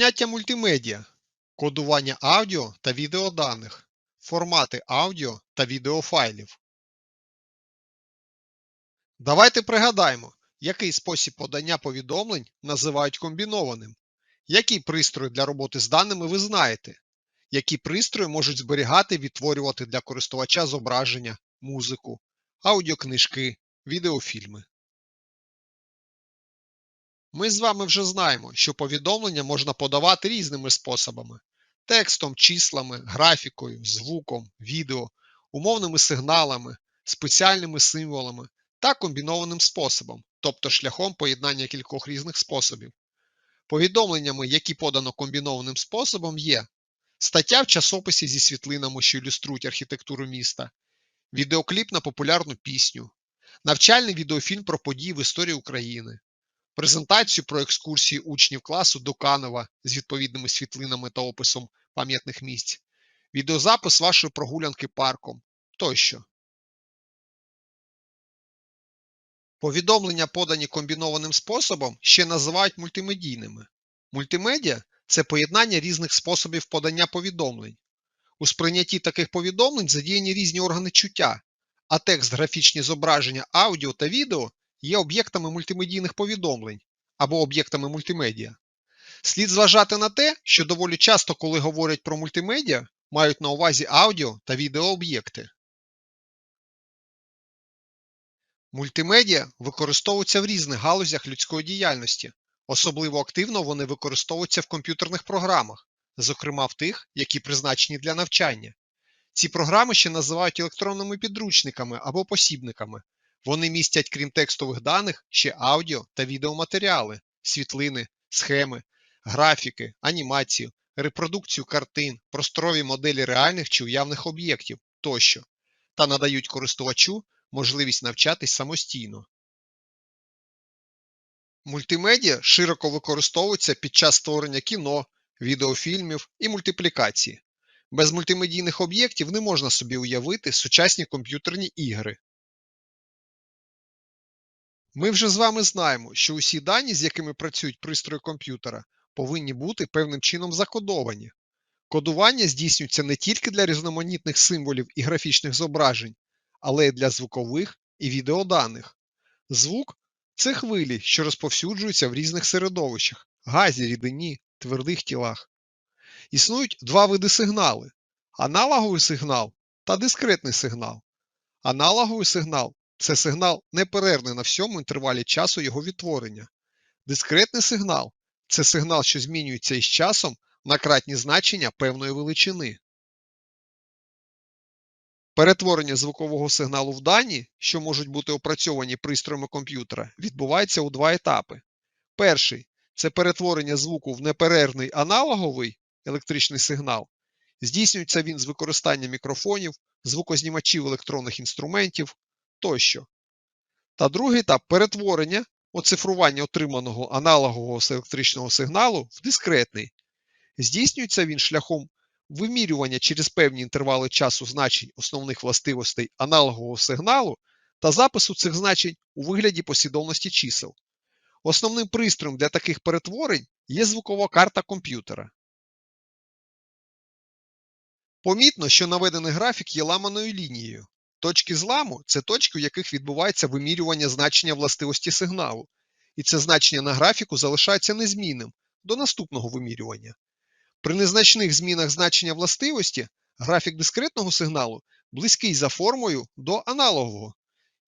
Поняття мультимедіа, кодування аудіо та відеоданих, формати аудіо та відеофайлів. Давайте пригадаємо, який спосіб подання повідомлень називають комбінованим. Які пристрої для роботи з даними ви знаєте? Які пристрої можуть зберігати і відтворювати для користувача зображення, музику, аудіокнижки, відеофільми? Ми з вами вже знаємо, що повідомлення можна подавати різними способами: текстом, числами, графікою, звуком, відео, умовними сигналами, спеціальними символами та комбінованим способом, тобто шляхом поєднання кількох різних способів. Повідомленнями, які подано комбінованим способом, є стаття в часописі зі світлинами, що ілюструють архітектуру міста, відеокліп на популярну пісню, навчальний відеофільм про події в історії України, презентацію про екскурсії учнів класу до Канова з відповідними світлинами та описом пам'ятних місць, відеозапис вашої прогулянки парком тощо. Повідомлення, подані комбінованим способом, ще називають мультимедійними. Мультимедіа це поєднання різних способів подання повідомлень. У сприйнятті таких повідомлень задіяні різні органи чуття, а текст, графічні зображення, аудіо та відео є об'єктами мультимедійних повідомлень або об'єктами мультимедіа. Слід зважати на те, що доволі часто, коли говорять про мультимедіа, мають на увазі аудіо та відеооб'єкти. Мультимедіа використовуються в різних галузях людської діяльності. Особливо активно вони використовуються в комп'ютерних програмах, зокрема в тих, які призначені для навчання. Ці програми ще називають електронними підручниками або посібниками. Вони містять, крім текстових даних, ще аудіо та відеоматеріали, світлини, схеми, графіки, анімацію, репродукцію картин, просторові моделі реальних чи уявних об'єктів тощо, та надають користувачу можливість навчатись самостійно. Мультимедіа широко використовуються під час створення кіно, відеофільмів і мультиплікації. Без мультимедійних об'єктів не можна собі уявити сучасні комп'ютерні ігри. Ми вже з вами знаємо, що усі дані, з якими працюють пристрої комп'ютера, повинні бути певним чином закодовані. Кодування здійснюється не тільки для різноманітних символів і графічних зображень, але й для звукових і відеоданих. Звук це хвилі, що розповсюджуються в різних середовищах газі, рідині, твердих тілах. Існують два види сигнали аналоговий сигнал та дискретний сигнал. Аналоговий сигнал це сигнал неперервний на всьому інтервалі часу його відтворення. Дискретний сигнал це сигнал, що змінюється із часом на кратні значення певної величини. Перетворення звукового сигналу в дані, що можуть бути опрацьовані пристроями комп'ютера, відбувається у два етапи. Перший це перетворення звуку в неперервний аналоговий електричний сигнал. Здійснюється він з використанням мікрофонів, звукознімачів електронних інструментів тощо. Та другий етап перетворення оцифрування отриманого аналогового електричного сигналу в дискретний. Здійснюється він шляхом вимірювання через певні інтервали часу значень основних властивостей аналогового сигналу та запису цих значень у вигляді послідовності чисел. Основним пристроєм для таких перетворень є звукова карта комп'ютера. Помітно, що наведений графік є ламаною лінією. Точки зламу це точки, у яких відбувається вимірювання значення властивості сигналу, і це значення на графіку залишається незмінним до наступного вимірювання. При незначних змінах значення властивості графік дискретного сигналу близький за формою до аналогового.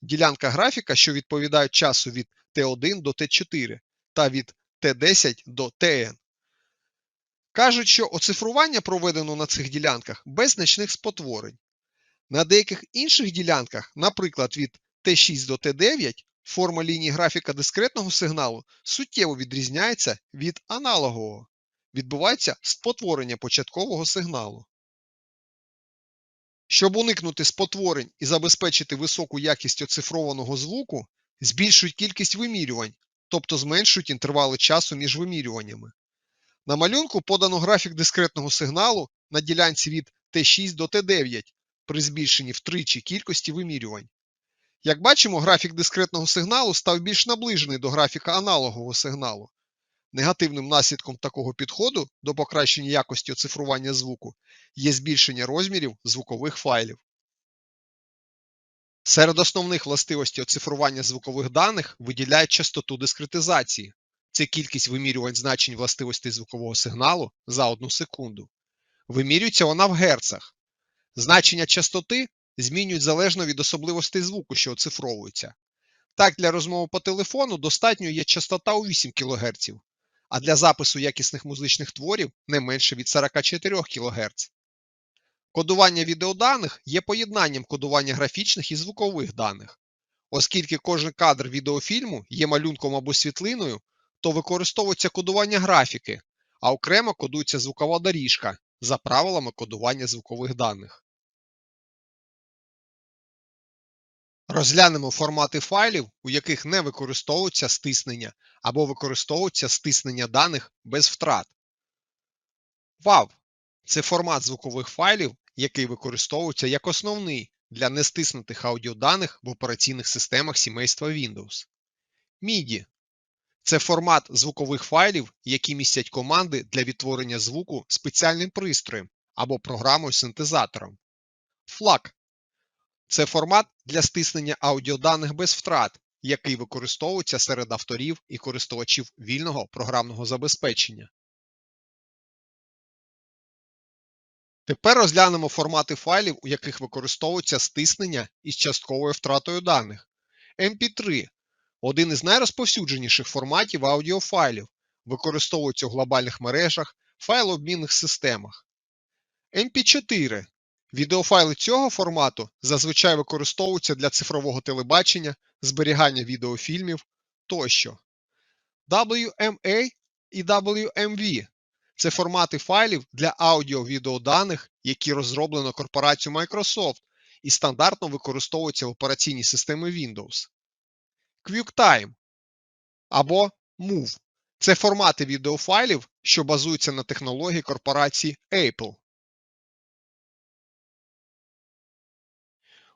Ділянка графіка, що відповідає часу від Т1 до Т4 та від Т10 до ТН. Кажуть, що оцифрування проведено на цих ділянках без значних спотворень. На деяких інших ділянках, наприклад, від Т6 до Т9, форма лінії графіка дискретного сигналу суттєво відрізняється від аналогового відбувається спотворення початкового сигналу. Щоб уникнути спотворень і забезпечити високу якість оцифрованого звуку, збільшують кількість вимірювань, тобто зменшують інтервали часу між вимірюваннями. На малюнку подано графік дискретного сигналу на ділянці від Т6 до Т9 при збільшенні втричі кількості вимірювань. Як бачимо, графік дискретного сигналу став більш наближений до графіка аналогового сигналу. Негативним наслідком такого підходу до покращення якості оцифрування звуку є збільшення розмірів звукових файлів. Серед основних властивостей оцифрування звукових даних виділяють частоту дискретизації. Це кількість вимірювань значень властивостей звукового сигналу за одну секунду. Вимірюється вона в герцах. Значення частоти змінюють залежно від особливостей звуку, що оцифровується. Так, для розмови по телефону достатньо є частота у 8 кГц, а для запису якісних музичних творів не менше від 44 кГц. Кодування відеоданих є поєднанням кодування графічних і звукових даних. Оскільки кожен кадр відеофільму є малюнком або світлиною, то використовується кодування графіки, а окремо кодується звукова доріжка за правилами кодування звукових даних. Розглянемо формати файлів, у яких не використовується стиснення або використовується стиснення даних без втрат. WAV – це формат звукових файлів, який використовується як основний для нестиснутих аудіоданих в операційних системах сімейства Windows. MIDI – це формат звукових файлів, які містять команди для відтворення звуку спеціальним пристроєм або програмою-синтезатором. FLAC – це формат для стиснення аудіоданих без втрат, який використовується серед авторів і користувачів вільного програмного забезпечення. Тепер розглянемо формати файлів, у яких використовується стиснення із частковою втратою даних. MP3 один із найрозповсюдженіших форматів аудіофайлів, використовується у глобальних мережах, файлообмінних системах. MP4 відеофайли цього формату зазвичай використовуються для цифрового телебачення, зберігання відеофільмів тощо. WMA і WMV це формати файлів для аудіо-відеоданих, які розроблено корпорацією Microsoft і стандартно використовуються в операційній системі Windows. QuickTime або MOV це формати відеофайлів, що базуються на технології корпорації Apple.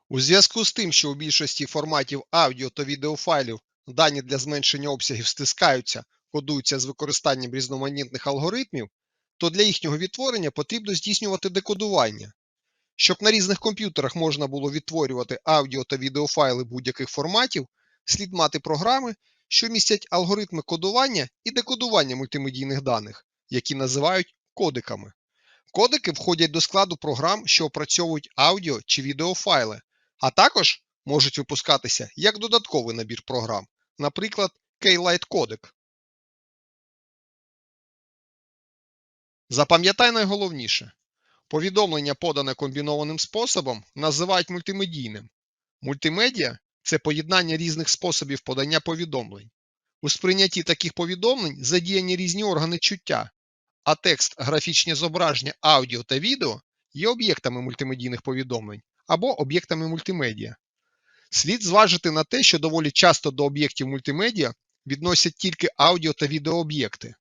У зв'язку з тим, що у більшості форматів аудіо та відеофайлів дані для зменшення обсягів стискаються, кодуються з використанням різноманітних алгоритмів, то для їхнього відтворення потрібно здійснювати декодування. Щоб на різних комп'ютерах можна було відтворювати аудіо та відеофайли будь-яких форматів, слід мати програми, що містять алгоритми кодування і декодування мультимедійних даних, які називають кодиками. Кодики входять до складу програм, що опрацьовують аудіо чи відеофайли, а також можуть випускатися як додатковий набір програм, наприклад, K-Lite кодек. Запам'ятай найголовніше. Повідомлення, подане комбінованим способом, називають мультимедійним. Мультимедіа це поєднання різних способів подання повідомлень. У сприйнятті таких повідомлень задіяні різні органи чуття, а текст, графічні зображення, аудіо та відео є об'єктами мультимедійних повідомлень або об'єктами мультимедіа. Слід зважити на те, що доволі часто до об'єктів мультимедіа відносять тільки аудіо та відеооб'єкти.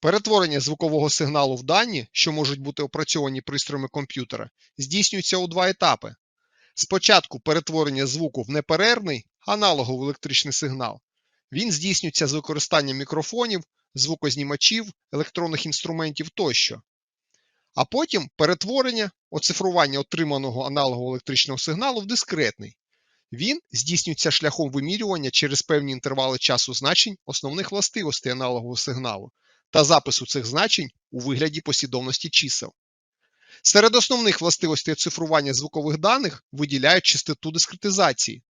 Перетворення звукового сигналу в дані, що можуть бути опрацьовані пристроями комп'ютера, здійснюється у два етапи. Спочатку перетворення звуку в неперервний аналоговий електричний сигнал. Він здійснюється з використанням мікрофонів, звукознімачів, електронних інструментів тощо. А потім перетворення, оцифрування отриманого аналогового електричного сигналу в дискретний. Він здійснюється шляхом вимірювання через певні інтервали часу значень основних властивостей аналогового сигналу та запису цих значень у вигляді послідовності чисел. Серед основних властивостей цифрування звукових даних виділяють частоту дискретизації.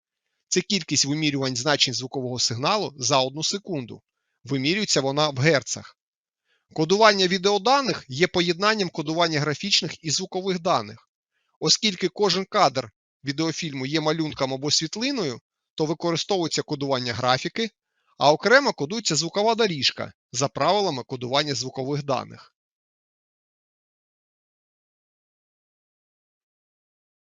Це кількість вимірювань значень звукового сигналу за одну секунду. Вимірюється вона в герцах. Кодування відеоданих є поєднанням кодування графічних і звукових даних. Оскільки кожен кадр відеофільму є малюнком або світлиною, то використовується кодування графіки, а окремо кодується звукова доріжка за правилами кодування звукових даних.